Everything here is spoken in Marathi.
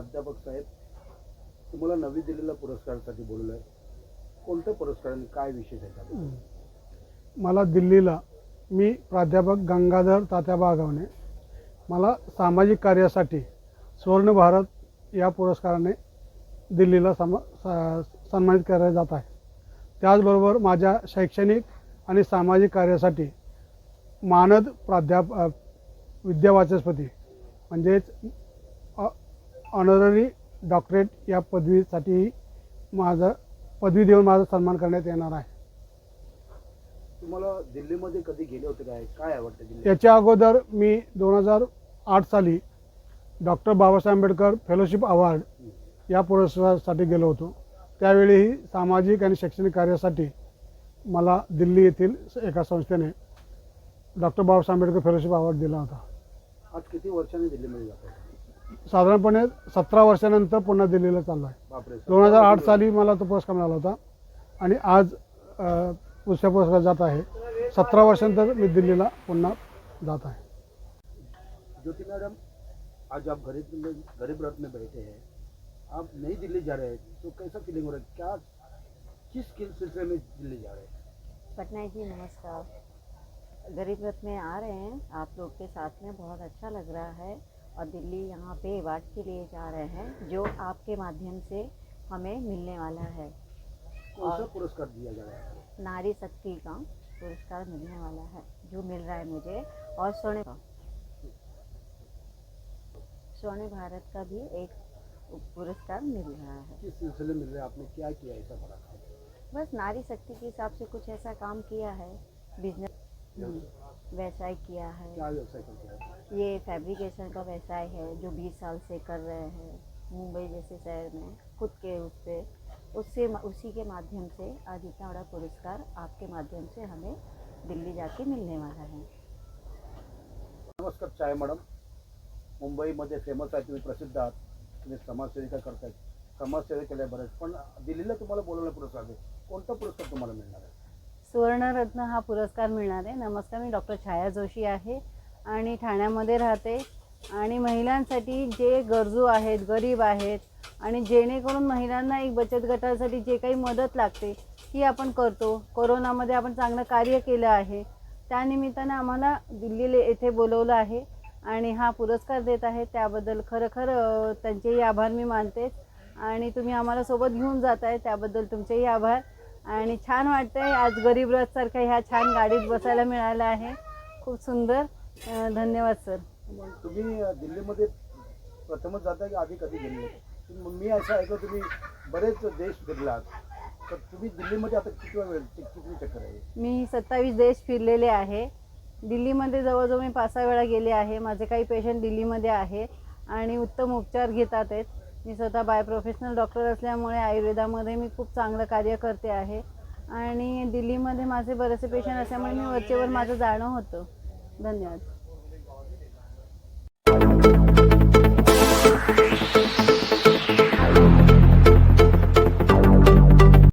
प्राध्यापक साहेब तुम्हाला नवी दिल्लीला पुरस्कारासाठी बोलवलं आहे कोणत्या पुरस्काराने काय विशेष आहे मला दिल्लीला मी प्राध्यापक गंगाधर तात्या बागवणे मला सामाजिक कार्यासाठी स्वर्ण भारत या पुरस्काराने दिल्लीला सम सन्मानित केले जात आहे. त्याचबरोबर माझ्या शैक्षणिक आणि सामाजिक कार्यासाठी मानद प्राध्याप विद्या विद्यावाचस्पती म्हणजेच ऑनररी डॉक्टरेट या पदवीसाठी माझं पदवी देऊन माझा सन्मान करण्यात येणार आहे. तुम्हाला दिल्लीमध्ये कधी गेले होते काय? काय आवडतं दिल्ली याच्या अगोदर मी दोन हजार आठ साली doctor Babasaheb Ambedkar fellowship award या पुरस्कारासाठी गेलो होतो. त्यावेळीही सामाजिक आणि शैक्षणिक कार्यासाठी मला दिल्ली येथील एका संस्थेने doctor Babasaheb Ambedkar fellowship award दिला होता. आज किती वर्षांनी दिल्लीमध्ये जातो साधारणपणे सतरा वर्षानंतर पुन्हा दिल्लीला चाललो आहे. बापरे दोन हजार आठ साली मला तो पुरस्कार मिळाला होता. आणि आज दुसऱ्या पुरस्कार जात आहे. सतरा वर्षानंतर मी दिल्लीला पुन्हा जात आहे. ज्योति मैडम आज आप गरीब गरीब रथ में बैठे हैं. आप नई दिल्ली जा रहे हैं. तो कैसा फीलिंग हो रहा है? क्या किस किस सिलसिले में दिल्ली जा रहे हैं? पटनायक जी नमस्कार। गरीब रथ में आ रहे हैं। आप लोग के साथ में बहुत अच्छा लग रहा है। और दिल्ली यहाँ पे अवार्ड के लिए जा रहे हैं जो आपके माध्यम से हमें मिलने वाला है। और- पुरस्कार दिया जा रहा है? नारी शक्ति का पुरस्कार मिलने वाला है जो मिल रहा है मुझे। और स्वर्ण स्वर्ण भारत का भी एक पुरस्कार मिल रहा है। किस सिलसिले में मिल रहा है? आपने क्या किया ऐसा बड़ा काम? बस नारी शक्ति के हिसाब से कुछ ऐसा काम किया है बिज़नेस व्यवसाय किया है। क्या व्यवसाय करते हैं? ये फैब्रिकेशन का व्यवसाय है जो 20 साल से कर रहे हैं मुंबई जैसे शहर में खुद के उस पे उससे उसी के माध्यम से आज इतना बड़ा पुरस्कार आपके माध्यम से हमें दिल्ली जाके मिलने वाला है। नमस्कार चाय मॅडम। मुंबईमध्ये फ़ेमस आहे तुम्ही प्रसिद्ध आहात. तुम्ही समाजसेविका करताय. समाजसेवा केल्या बऱ्याच पण दिल्लीला तुम्हाला बोलवलं पुरस्कार आहे. कोणता पुरस्कार तुम्हाला मिळणार आहे? सुवर्णरत्न हा पुरस्कार मिळणार आहे. नमस्कार मी डॉक्टर छाया जोशी आहे. आणि ठाण्यामध्ये राहते. आणि महिलांसाठी जे गरजू आहेत गरीब आहेत आणि जेणेकरून महिलांना एक बचत गटासाठी जे काही मदत लागते ती आपण करतो. कोरोनामध्ये आपण चांगलं कार्य केलं आहे. त्यानिमित्तानं आम्हाला दिल्लीला येथे बोलवलं आहे आणि हा पुरस्कार देत आहे. त्याबद्दल खरोखर त्यांचेही आभार मी मानते आणि तुम्ही आम्हाला सोबत घेऊन जात आहे. त्याबद्दल तुमचेही आभार आणि छान वाटतंय आज गरीब रथसारख्या ह्या छान गाडीत बसायला मिळालं आहे. खूप सुंदर. अ, धन्यवाद सर. मग तुम्ही दिल्लीमध्ये प्रथमच जाता की आधी कधी गेले? तुम्ही- मी असं ऐकलं तुम्ही बरेच देश फिरलात. तर तुम्ही दिल्लीमध्ये आता किती वेळ किती चक्कर आहे? मी सत्तावीस देश फिरलेले आहे. दिल्लीमध्ये जवळजवळ मी पाच सहा वेळा गेले आहे. माझे काही पेशंट दिल्लीमध्ये आहे आणि उत्तम उपचार घेतात आहेत. मी स्वतः बाय प्रोफेशनल डॉक्टर असल्यामुळे आयुर्वेदामध्ये मी खूप चांगलं कार्य करते आहे. आणि दिल्लीमध्ये माझे बरेचसे पेशंट असल्यामुळे मी वरचेवर माझं जाणं होतं. धन्यवाद.